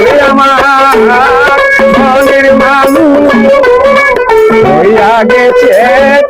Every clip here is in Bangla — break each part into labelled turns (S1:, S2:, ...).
S1: ওই আমার মনের মানুষ হইয়া গেছে।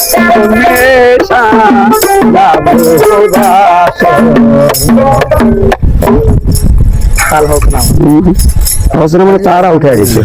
S1: আমার দূরে কাল হোক না
S2: মানে তারা উঠে গেছে